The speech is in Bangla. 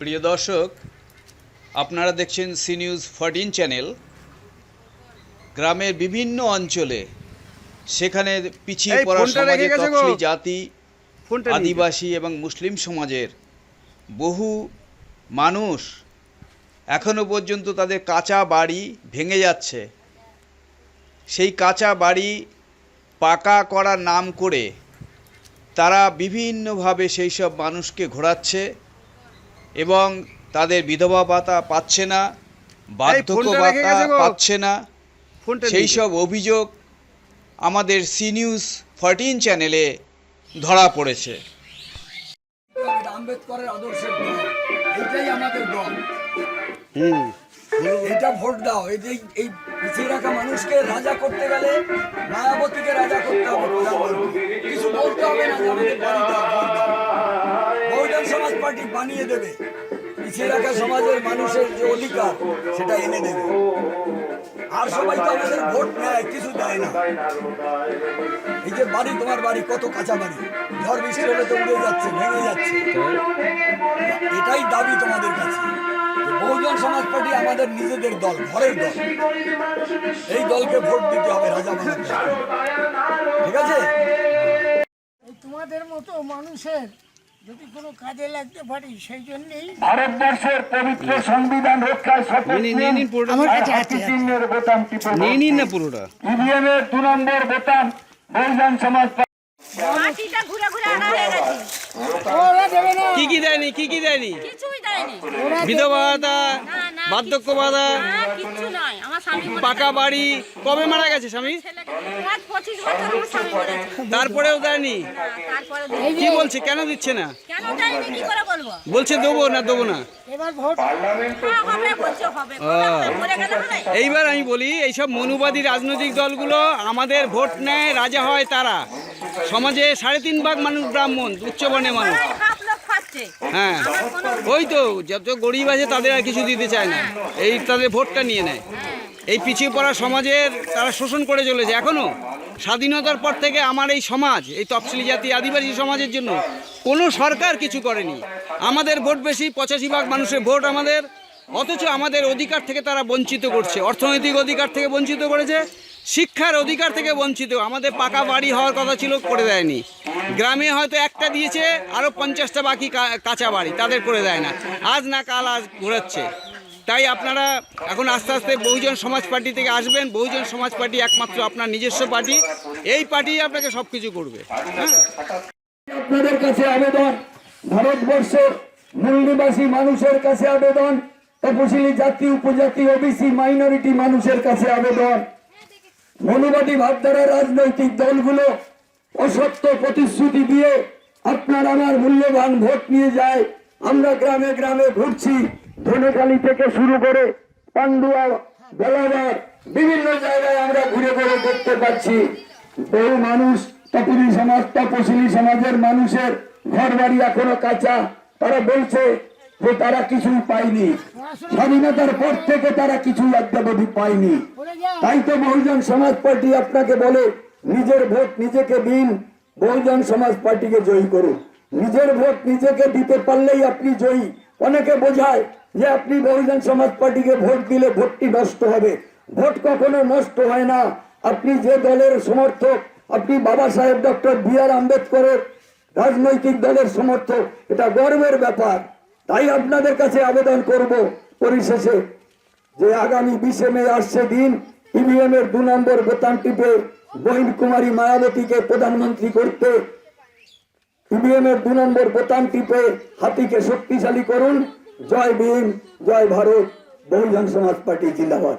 প্রিয় দর্শক আপনারা দেখছেন সি নিউজ ফোরটিন চ্যানেল। গ্রামের বিভিন্ন অঞ্চলে সেখানে পিছিয়ে পড়া সমাজে। তফসিলি জাতি আদিবাসী এবং মুসলিম সমাজের বহু মানুষ এখনও পর্যন্ত তাদের কাঁচা বাড়ি ভেঙে যাচ্ছে। সেই কাঁচা বাড়ি পাকা করার নাম করে তারা বিভিন্নভাবে সেই সব মানুষকে ঘোরাচ্ছে। এবং তাদের বিধবা ভাতা পাচ্ছে না বার্ধক্য ভাতা পাচ্ছে না। সেই সব অভিযোগ আমাদের সি নিউজ ফোরটিন চ্যানেলে ধরা পড়েছে। আম্বেদকরের আদর্শের দল আমাদের দল। হুম। এটা ভোট দাও। এই যে এই পিছিয়ে রাখা মানুষকে রাজা করতে গেলে মায়াবতীকে রাজা করতে হবে কিছু বলতে হবে না যে আমাদের ভোট দাও। বহুজন সমাজ পার্টি বানিয়ে দেবে। পিছিয়ে রাখা সমাজের মানুষের যে অধিকার, সেটা এনে দেবে। আর সবাই তো আমাদের ভোট নেয়, কিছু দেয় না। এই যে বাড়ি, তোমার বাড়ি, কত কাঁচা বাড়ি। ঝড় বৃষ্টি হলে তো উড়ে যাচ্ছে, ভেঙে যাচ্ছে। এটাই দাবি তোমাদের কাছে। বহুজন সমাজ পার্টি আমাদের নিজেদের দল, ঘরের দল। এই দলকে ভোট দিতে হবে রাজা ঠিক আছে? তোমাদের মতো মানুষের যদি কোনো কাজে লাগতে পারি সেই জন্যেই ভারতবর্ষের পবিত্র সংবিধান রক্ষায় শপথ নিয়ে নিন, নিয়ে নিন পুরোটা। আমার কাছে আছে, হাতি বোতাম টিপে নিয়ে নিন না পুরোটা। ইভিএম এর দু নম্বর বোতাম বহুজন সমাজ মাটিটা ঘুরে ঘুরে আনা হয়ে গেছে। ওরা দেবে না। কি কি দেয়নি কি কি দেয়নি? কিছুই দেয়নি। বিধবা ভাতা না, না, বার্ধক্য ভাতা না, নয়। আমার স্বামী পাকা বাড়ি। কবে মারা গেছে স্বামী? তারপরেও দেয়নি না, কি বলছে? কেন দিচ্ছে না? কেন দেয়নি? কি করে বলব? বলছে দেবো না দেবো না? এবার ভোট। হ্যাঁ, এইবার আমি বলি এইসব মনুবাদী রাজনৈতিক দলগুলো আমাদের ভোট নেয় রাজা হয় তারা। সমাজে সাড়ে তিন ভাগ মানুষ ব্রাহ্মণ উচ্চবর্ণের মানুষ। হ্যাঁ। ওই তো যত গরিব আছে তাদের আর কিছু দিতে চায় না। এই তাদের ভোটটা নিয়ে নেয়। এই পিছিয়ে পড়া সমাজের তারা শোষণ করে চলেছে এখনও স্বাধীনতার পর থেকে আমার এই সমাজ, এই তফসিলি জাতি, আদিবাসী সমাজের জন্য কোনো সরকার কিছু করেনি। আমাদের ভোট বেশি, পঁচাশি ভাগ মানুষের ভোট আমাদের, অথচ আমাদের অধিকার থেকে তারা বঞ্চিত করছে। অর্থনৈতিক অধিকার থেকে বঞ্চিত করেছে, শিক্ষার অধিকার থেকে বঞ্চিত। আমাদের পাকা বাড়ি হওয়ার কথা ছিল, করে দেয়নি। গ্রামে হয়তো একটা দিয়েছে আরও পঞ্চাশটা বাকি কাঁচা বাড়ি, তাদের করে দেয় না। আজ না কাল আজ ঘোরাচ্ছে। তাই আপনারা এখন আস্তে আস্তে বহুজন সমাজ পার্টি থেকে আসবেন, বহুজন সমাজ পার্টি একমাত্র আপনার নিজস্ব পার্টি, এই পার্টি আপনাকে সব কিছু করবে। হ্যাঁ? আপনাদের কাছে আবেদন ভারতবর্ষের মূল নিবাসী মানুষের কাছে আবেদন, তপশিলি জাতি, উপজাতি ওবিসি মাইনরিটি মানুষের কাছে আবেদন। মনুবাদী ভাবধারা রাজনৈতিক দলগুলো অসত্য প্রতিশ্রুতি দিয়ে আপনার আমার মূল্যবান ভোট নিয়ে যায়। আমরা গ্রামে গ্রামে ঘুরছি। ধনেখালি থেকে শুরু করে পান্ডুয়া, বেলাবার বিভিন্ন জায়গায় আমরা ঘুরে ঘুরে দেখতে পাচ্ছি। বহু মানুষ তপরি সমাজ, তপশিলি সমাজের মানুষের ঘর বাড়ি এখনও কাঁচা। তারা বলছে যে তারা কিছুই পায়নি। স্বাধীনতার পর থেকে তারা কিছু অদ্যাবধি পায়নি। তাই তো বহুজন সমাজ পার্টি আপনাকে বলে, নিজের ভোট নিজেকে দিন, বহুজন সমাজ পার্টিকে জয়ী করুন। নিজের ভোট নিজেকে দিতে পারলেই আপনি জয়ী। অনেকে বোঝায় যে আপনি বহুজন সমাজ পার্টিকে ভোট দিলে ভোটটি নষ্ট হবে। ভোট কখনো নষ্ট হয় না। আপনি যে দলের সমর্থক, আপনি বাবা সাহেব ডক্টর বি আর আম্বেদকরের রাজনৈতিক দলের সমর্থক, এটা গর্বের ব্যাপার। তাই আপনাদের কাছে আবেদন করব পরিশেষে যে আগামী বিশে মে আসছে দিন ইভিএম এর দু নম্বর বোতাম টিপে বহিন কুমারী মায়াবতীকে প্রধানমন্ত্রী করতে ইভিএম এর দু নম্বর বোতাম টিপে হাতিকে শক্তিশালী করুন। জয় ভীম জয় ভারত বহুজন সমাজ পার্টি জিন্দাবাদ